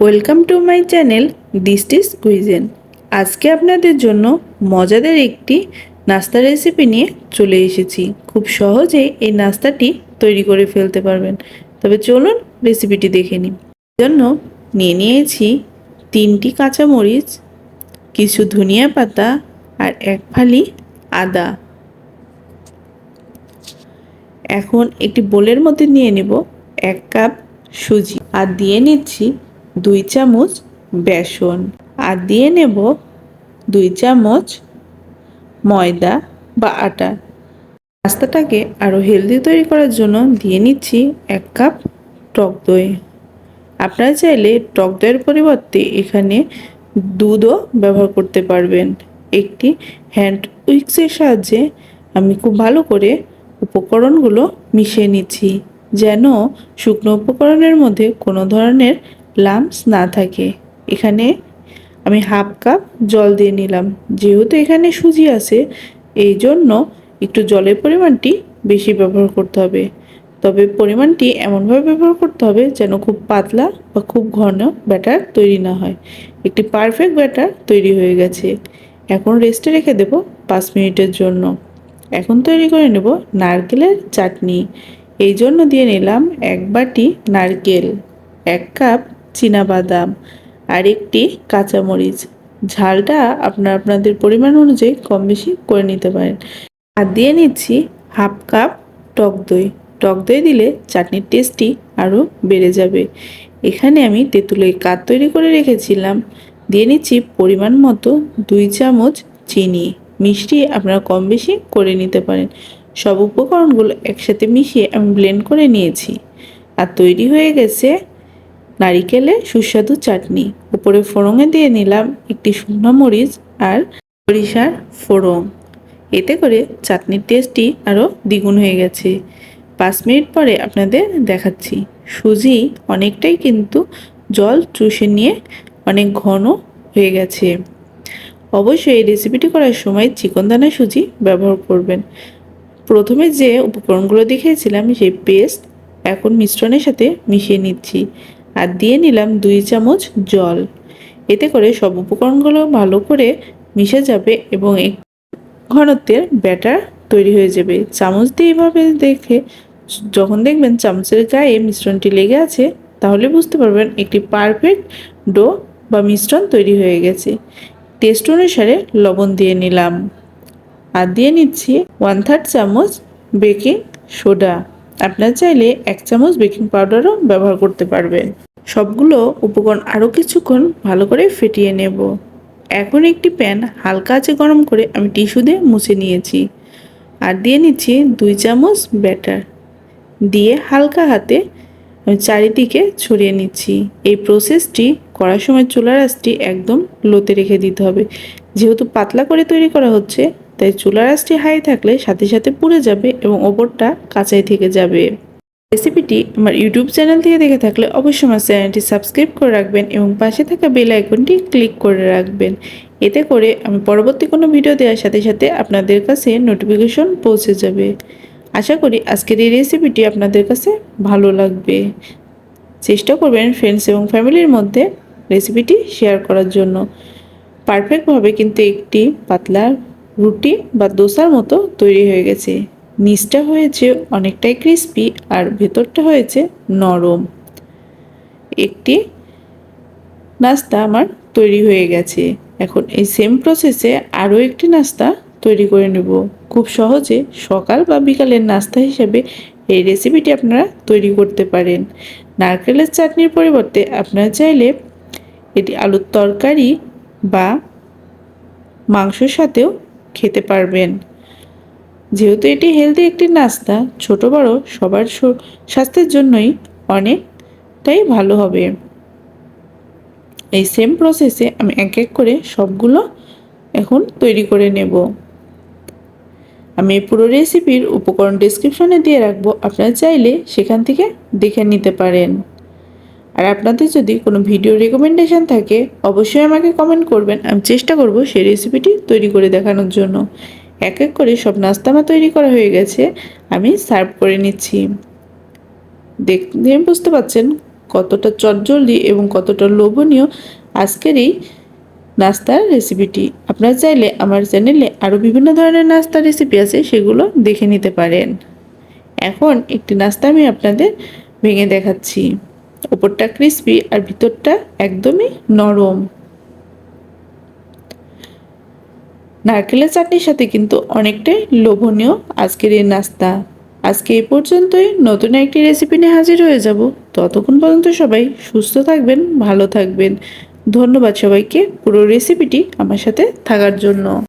Welcome to my channel ডিস্টিস cuisine. আজকে আপনাদের জন্য মজাদার একটি নাস্তা রেসিপি নিয়ে চলে এসেছি। খুব সহজে এই নাস্তাটি তৈরি করে ফেলতে পারবেন। তবে চলুন রেসিপিটি দেখে নিই। জন্য নিয়ে নিয়েছি তিনটি কাঁচামরিচ, কিছু ধনিয়া পাতা আর এক ফালি আদা। এখন একটি বোলের মধ্যে নিয়ে নেব এক কাপ সুজি। আর দিয়ে নিচ্ছি দুই চামচ বেসন আর দিয়ে নেব দুই চামচ ময়দা বা আটা। নাস্তাটাকে আরও হেলদি তৈরি করার জন্য দিয়ে নিচ্ছি এক কাপ টক দই। আপনারা চাইলে টক দইয়ের পরিবর্তে এখানে দুধও ব্যবহার করতে পারবেন। একটি হ্যান্ড উইক্সের সাহায্যে আমি খুব ভালো করে উপকরণগুলো মিশিয়ে নিচ্ছি, যেন শুকনো উপকরণের মধ্যে কোনো ধরনের লাম্পস না থাকে। এখানে আমি হাফ কাপ জল দিয়ে নিলাম। যেহেতু এখানে সুজি আছে এই জন্য একটু জলের পরিমাণটি বেশি ব্যবহার করতে হবে। তবে পরিমাণটি এমনভাবে ব্যবহার করতে হবে যেন খুব পাতলা বা খুব ঘন ব্যাটার তৈরি না হয়। একটি পারফেক্ট ব্যাটার তৈরি হয়ে গেছে। এখন রেস্টে রেখে দেব পাঁচ মিনিটের জন্য। এখন তৈরি করে নেব নারকেলের চাটনি। এই জন্য দিয়ে নিলাম এক বাটি নারকেল, এক কাপ বাদাম আর একটি কাঁচামরিচ। ঝালটা আপনার আপনাদের পরিমাণ অনুযায়ী কম বেশি করে নিতে পারেন। আর দিয়ে নিচ্ছি হাফ কাপ টক দই। টক দই দিলে চাটনির টেস্টটি আরও বেড়ে যাবে। এখানে আমি তেঁতুলের কাত তৈরি করে রেখেছিলাম। দিয়ে নিচ্ছি পরিমাণ মতো দুই চামচ চিনি। মিষ্টি আপনারা কম বেশি করে নিতে পারেন। সব উপকরণগুলো একসাথে মিশিয়ে আমি ব্লেন্ড করে নিয়েছি। আর তৈরি হয়ে গেছে নারিকেলের সুস্বাদু চাটনি। উপরে ফোড়ঙে দিয়ে নিলাম একটি শুকনো মরিচ আর সরিষার ফোড়ং এতে করে চাটনির টেস্টটি আরও দ্বিগুণ হয়ে গেছে। পাঁচ মিনিট পরে আপনাদের দেখাচ্ছি। সুজি অনেকটাই কিন্তু জল চুষে নিয়ে অনেক ঘন হয়ে গেছে। অবশ্যই এই রেসিপিটি করার সময় চিকন দানা সুজি ব্যবহার করবেন। প্রথমে যে উপকরণগুলো দেখিয়েছিলাম, সেই পেস্ট এখন মিশ্রণের সাথে মিশিয়ে নিচ্ছি। আর দিয়ে নিলাম দুই চামচ জল। এতে করে সব উপকরণগুলো ভালো করে মিশে যাবে এবং এক ঘনত্বের ব্যাটার তৈরি হয়ে যাবে। চামচ দিয়ে এইভাবে দেখে, যখন দেখবেন চামচের গায়ে মিশ্রণটি লেগে আছে, তাহলে বুঝতে পারবেন একটি পারফেক্ট ডো বা মিশ্রণ তৈরি হয়ে গেছে। টেস্ট অনুসারে লবণ দিয়ে নিলাম। আর দিয়ে নিচ্ছি ওয়ান থার্ড চামচ বেকিং সোডা। আপনার চাইলে এক চামচ বেকিং পাউডারও ব্যবহার করতে পারবেন। সবগুলো উপকরণ আরও কিছুক্ষণ ভালো করে ফেটিয়ে নেব। এখন একটি প্যান হালকা আছে গরম করে আমি টিস্যু দিয়ে মুছে নিয়েছি। আর দিয়ে নিচ্ছি দুই চামচ ব্যাটার। দিয়ে হালকা হাতে আমি চারিদিকে ছড়িয়ে নিচ্ছি। এই প্রসেসটি করার সময় চুলার আঁচটি একদম লোতে রেখে দিতে হবে। যেহেতু পাতলা করে তৈরি করা হচ্ছে, তাই চুলার আঁচটি হাই থাকলে সাথে সাথে পুড়ে যাবে এবং ওপরটা কাঁচাই থেকে যাবে। রেসিপিটি আমার ইউটিউব চ্যানেল থেকে দেখে থাকলে অবশ্যই আমার চ্যানেলটি সাবস্ক্রাইব করে রাখবেন এবং পাশে থাকা বেল আইকনটি ক্লিক করে রাখবেন। এতে করে আমি পরবর্তী কোনো ভিডিও দেওয়ার সাথে সাথে আপনাদের কাছে নোটিফিকেশন পৌঁছে যাবে। আশা করি আজকের এই রেসিপিটি আপনাদের কাছে ভালো লাগবে। চেষ্টা করবেন ফ্রেন্ডস এবং ফ্যামিলির মধ্যে রেসিপিটি শেয়ার করার জন্য। পারফেক্টভাবে কিন্তু একটি পাতলা রুটি বা দোসার মতো তৈরি হয়ে গেছে। নিচটা হয়েছে অনেকটাই ক্রিস্পি আর ভেতরটা হয়েছে নরম। একটি নাস্তা আমার তৈরি হয়ে গেছে। এখন এই সেম প্রসেসে আরও একটি নাস্তা তৈরি করে নেব। খুব সহজে সকাল বা বিকালের নাস্তা হিসেবে এই রেসিপিটি আপনারা তৈরি করতে পারেন। নারকেলের চাটনির পরিবর্তে আপনারা চাইলে এটি আলুর তরকারি বা মাংসর সাথেও খেতে পারবেন। যেহেতু এটি হেলদি একটি নাস্তা, ছোট বড় সবার স্বাস্থ্যের জন্যই অনেকটাই ভালো হবে। এই সেম প্রসেসে আমি এক এক করে সবগুলো এখন তৈরি করে নেব। আমি পুরো রেসিপির উপকরণ ডিসক্রিপশনে দিয়ে রাখব, আপনারা চাইলে সেখান থেকে দেখে নিতে পারেন। আর আপনাদের যদি কোনো ভিডিও রেকমেন্ডেশন থাকে, অবশ্যই আমাকে কমেন্ট করবেন, আমি চেষ্টা করব সেই রেসিপিটি তৈরি করে দেখানোর জন্য। এক এক করে সব নাস্তামা তৈরি করা হয়ে গেছে, আমি সার্ভ করে নিচ্ছি। দেখতে বুঝতে পারছেন কতটা চটজলদি এবং কতটা লোভনীয় আজকের এই নাস্তার রেসিপিটি আপনারা চাইলে আমার চ্যানেলে আরও বিভিন্ন ধরনের নাস্তার রেসিপি আছে, সেগুলো দেখে নিতে পারেন। এখন একটি নাস্তা আমি আপনাদের ভেঙে দেখাচ্ছি। ওপরটা ক্রিস্পি আর ভিতরটা একদমই নরম। নারকেলের চাটনির সাথে কিন্তু অনেকটাই লোভনীয় আজকের এই নাস্তা। আজকে এই পর্যন্তই, নতুন একটি রেসিপি নিয়ে হাজির হয়ে যাব। ততক্ষণ পর্যন্ত সবাই সুস্থ থাকবেন, ভালো থাকবেন। ধন্যবাদ সবাইকে পুরো রেসিপিটি আমার সাথে থাকার জন্য।